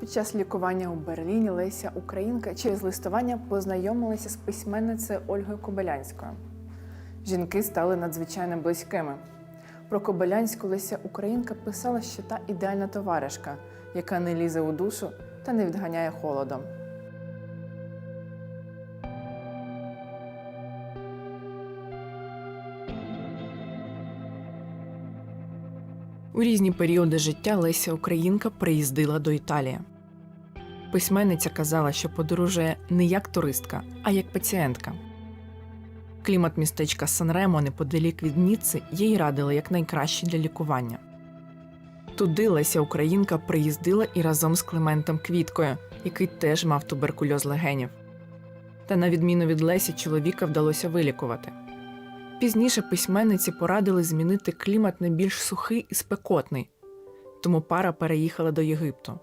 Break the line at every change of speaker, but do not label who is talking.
Під час лікування у Берліні Леся Українка через листування познайомилася з письменницею Ольгою Кобилянською. Жінки стали надзвичайно близькими. Про Кобилянську Леся Українка писала, що та ідеальна товаришка, яка не лізе у душу та не відганяє холодом. У різні періоди життя Леся Українка приїздила до Італії. Письменниця казала, що подорожує не як туристка, а як пацієнтка. Клімат містечка Санремо неподалік від Ніцци їй радили як найкраще для лікування. Туди Леся Українка приїздила і разом з Климентом Квіткою, який теж мав туберкульоз легенів. Та на відміну від Лесі, чоловіка вдалося вилікувати. Пізніше письменниці порадили змінити клімат на більш сухий і спекотний, тому пара переїхала до Єгипту.